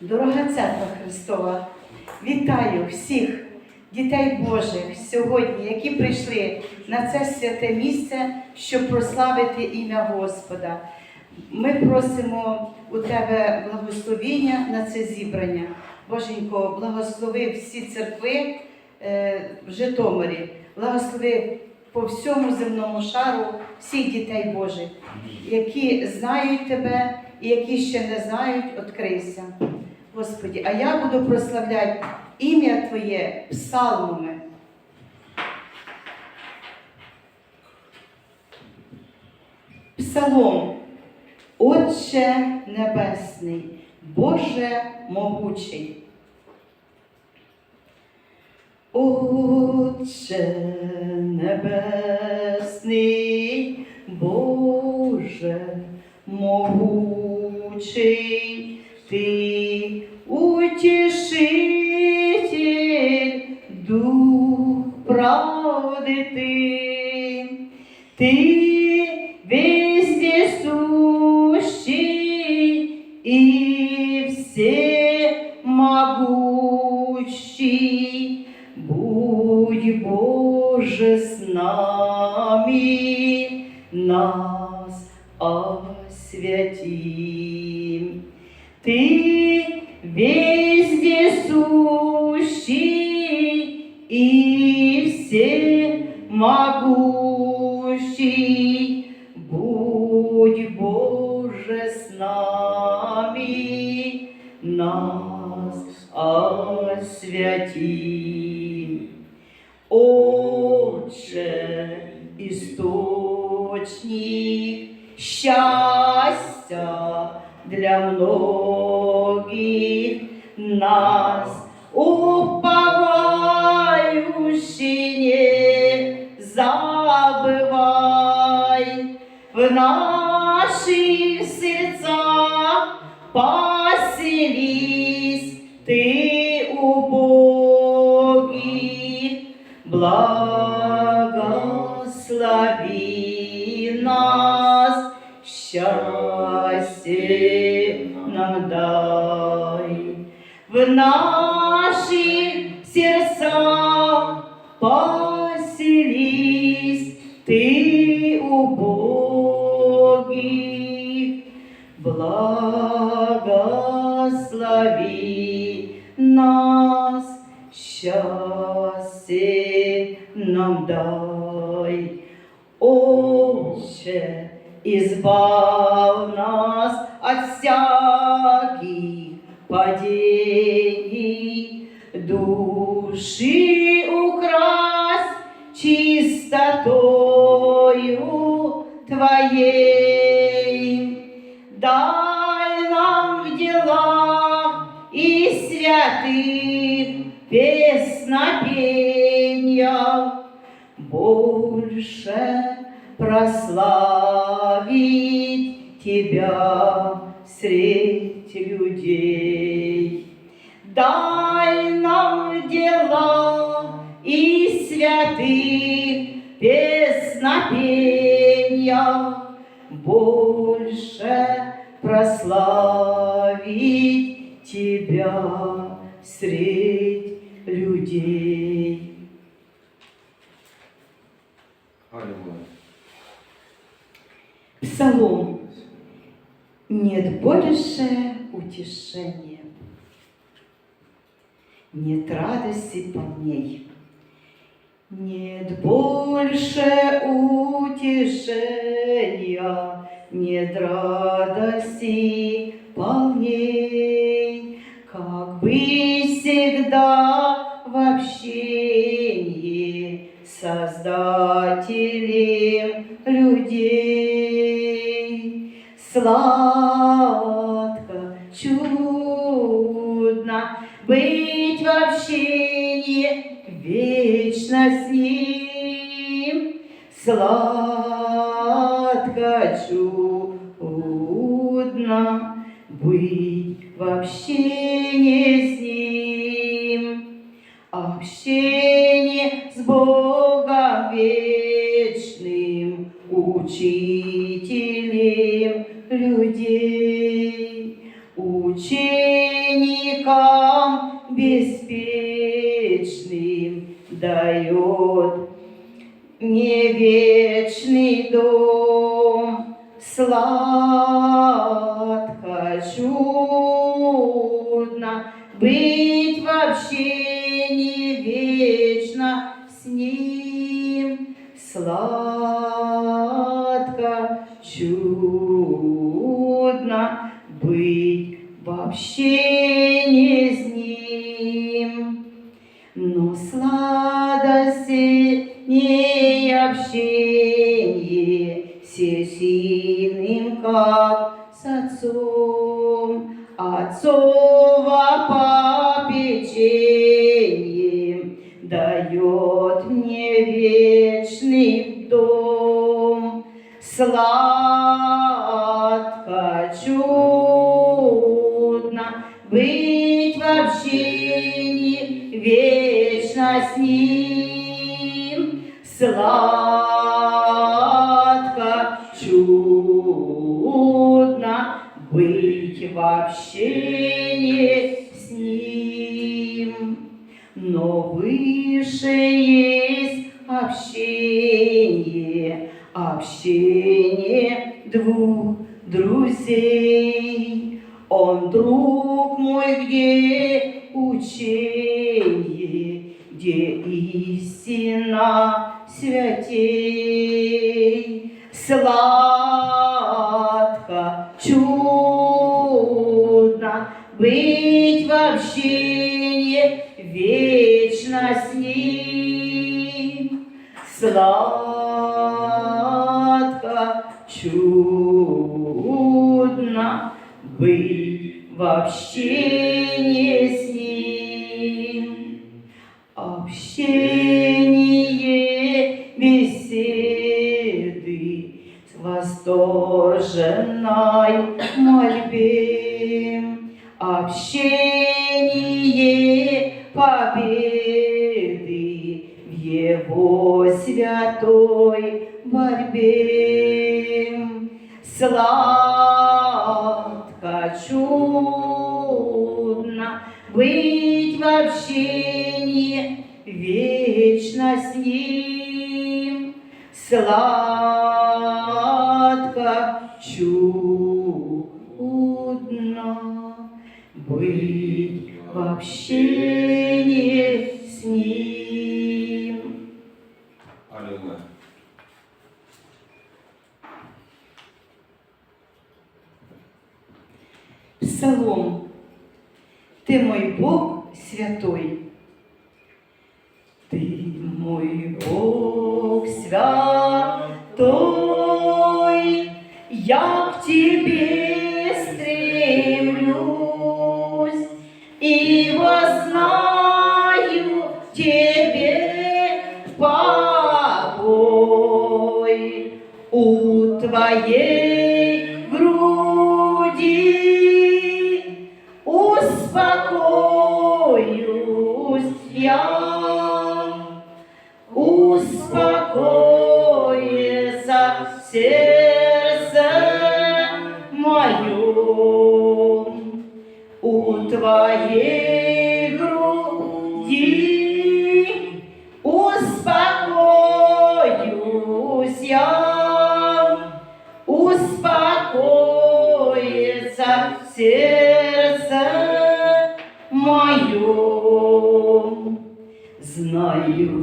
Дорога церква Христова, вітаю всіх дітей Божих сьогодні, які прийшли на це святе місце, щоб прославити ім'я Господа. Ми просимо у тебе благословіння на це зібрання. Боженько, благослови всі церкви е, в Житомирі, благослови по всьому земному шару всіх дітей Божих, які знають тебе і які ще не знають, відкрийся. Господі, а я буду прославляти ім'я Твоє псалмами. Псалом, Отче Небесний, Боже могучий. Отче Небесний, Боже могучий, Ти утішитель, дух правди ти, ти нас освяти. Отче, источник счастья для многих нас, уповающий, не забывай в наших сердцах поселись ты убогих, благослови дай. Отче, избав нас от всяких падений, души украсть чистотою Твоей. Дай нам в делах и святых песнопениях больше прославить Тебя средь людей. Дай нам дела и святых песнопениях Нет больше утешения, нет радости полней. Нет больше утешения, нет радости полней, Сладко, чудно быть в общении вечно с ним. Сладко, чудно быть в общении Shri Слив дом, сладка чу. день. Он, друг мой, где учение, где истина святей. Слава сладка чудно быть вообще не с Ним. Аллилуйя. Псалом. Ты мой Бог святой. Ты мой Бог святой. Я к тебе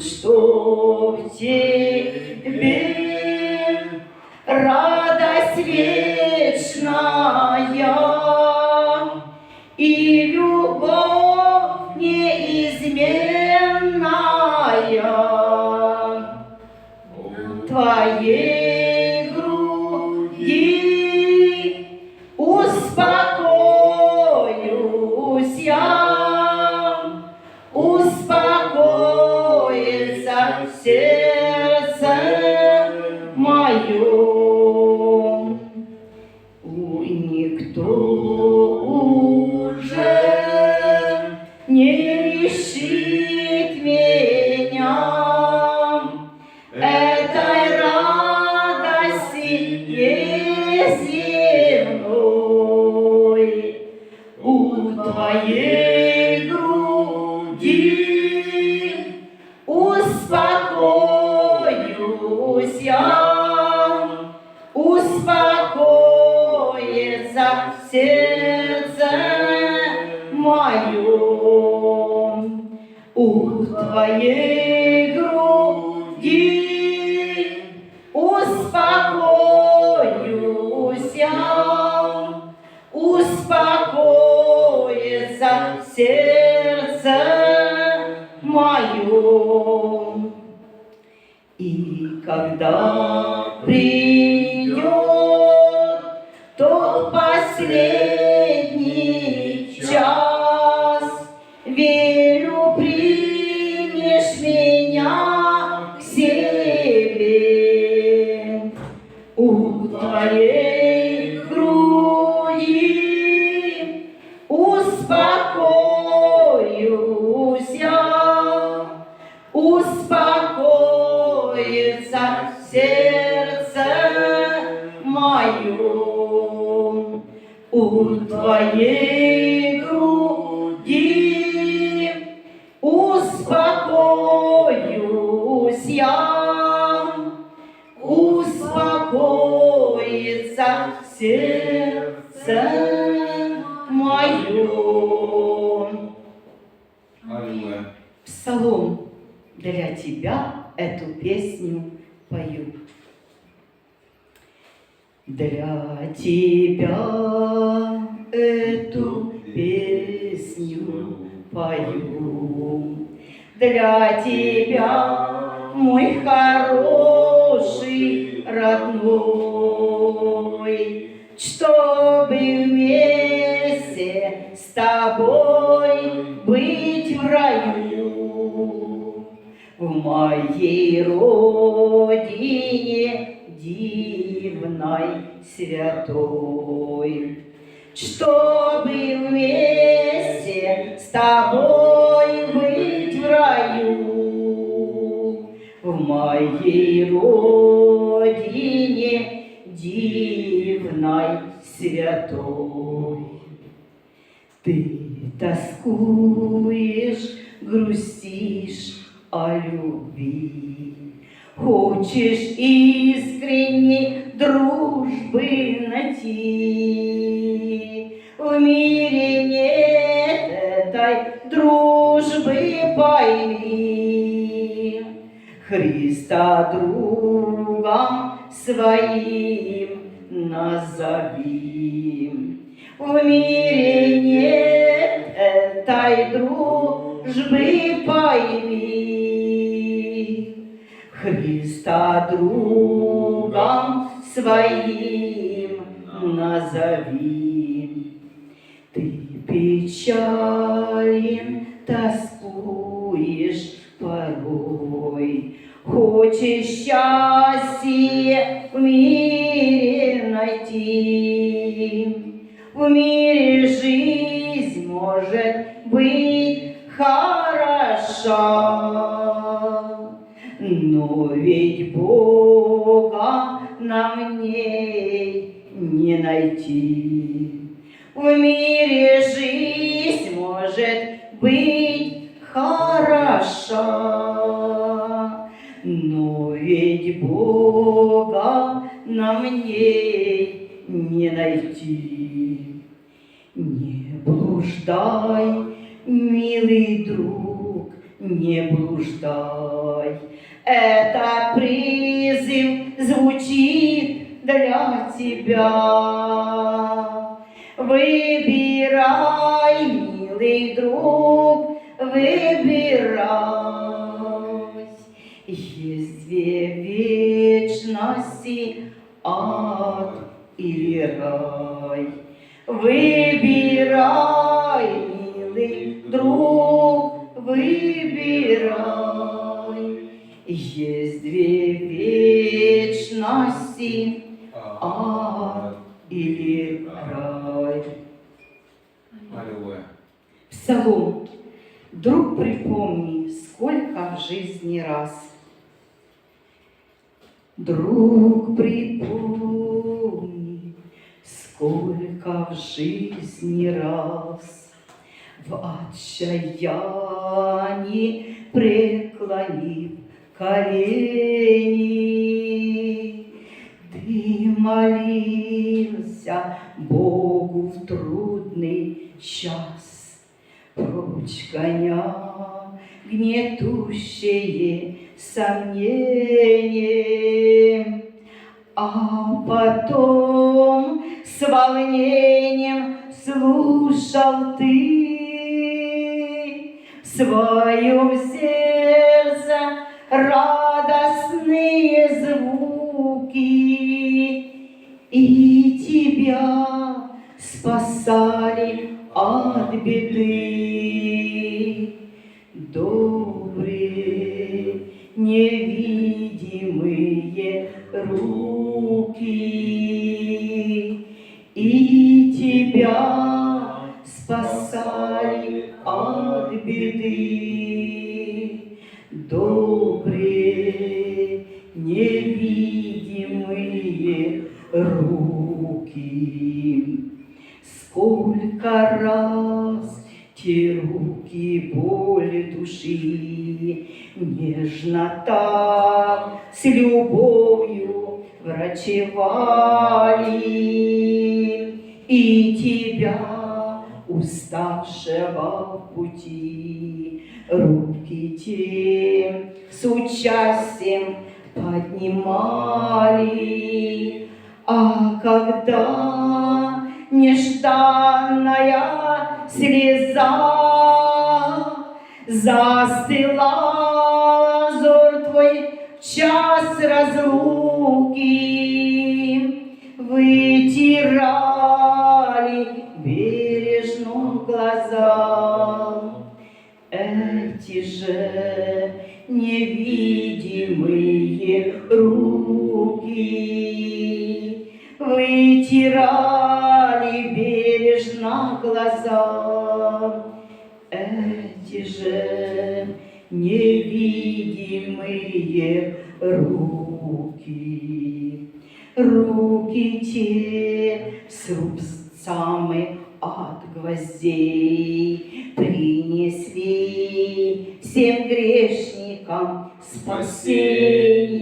主と у твоей И когда придет тот последний мое. У твоей тебя эту песню пою. Для тебя, мой хороший родной, чтобы вместе с тобой быть в раю. В моей родине дивной святой, чтобы вместе с тобой быть в раю. В моей родине дивной святой. Ты тоскуешь, грустишь о любви, Хочешь искренней дружбы найти. В мире нет этой дружбы, пойми. Христа другом своим назови. В мире нет этой дружбы, Христа другом своим назови. Ты печален, тоскуешь порой, Хочешь счастье в мире найти. В мире жизнь может быть хороша, но ведь Бога нам в ней не найти. В мире жизнь может быть хороша, но ведь Бога нам в ней не найти. Не блуждай, милый друг, не блуждай. Этот призыв звучит для тебя. Выбирай, милый друг, выбирай. Есть две вечности, ад или рай. Выбирай, милый друг, выбирай. Есть две вечности, ад или рай. Аллилуйя. Псалом. Друг, припомни, сколько в жизни раз. Друг, припомни, сколько в жизни раз в отчаянии преклонив колени. Ты молился Богу в трудный час, прочь гоня гнетущие сомнения. А потом с волнением слушал ты своем сердце радостные звуки, и тебя спасали от беды. Добрые, невидимые руки, и тебя спасали от беды. Руки. Сколько раз те руки боли души Нежно так с любовью врачевали И тебя, уставшего в пути, Руки те с участием поднимали. А когда нежданная слеза застыла взор твой в час разлуки, вытирали бережно глаза. Эти же невидимые руки. Вытирали бережно глаза. Эти же невидимые руки, руки те с рубцами от гвоздей принесли всем грешникам спасение.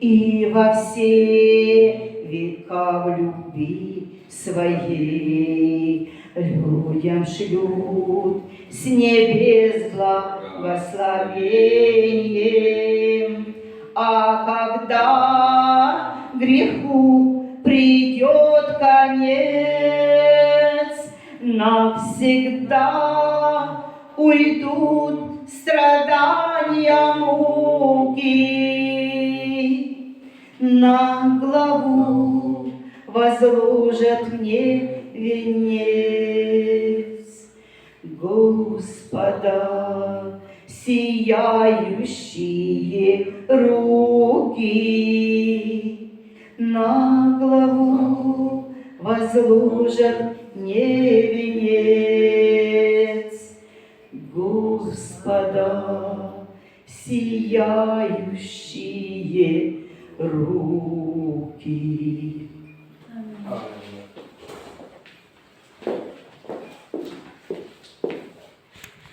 И во все века в любви своей людям шлют с небес благословение. А когда греху придет конец, навсегда уйдут страдания муки. На главу возложат мне венец. Господа, сияющие руки на главу возложат мне венец. Господа, сияющие руки.